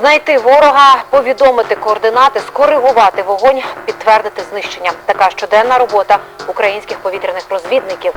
Знайти ворога, повідомити координати, скоригувати вогонь, підтвердити знищення. Така щоденна робота українських повітряних розвідників.